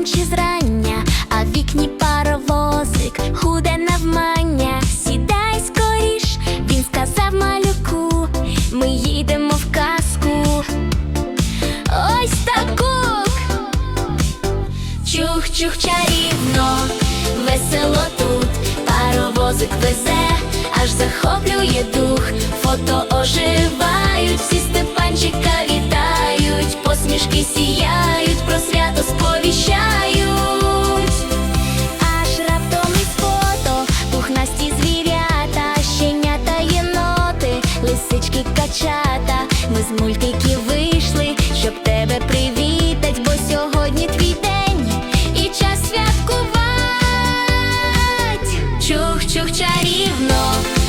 вранцем зрання, а в вікні паровозик худе навмання. Сідай скоріш, він сказав малюку, ми їдемо в казку. Ось такук чух-чух чарівно, весело тут, паровозик везе, аж захоплює дух, фото оживають, всі степанчика вітають, посмішки сіють. ранки вийшли, щоб тебе привітать, бо сьогодні твій день і час святкувати. Чух-чух чарівно.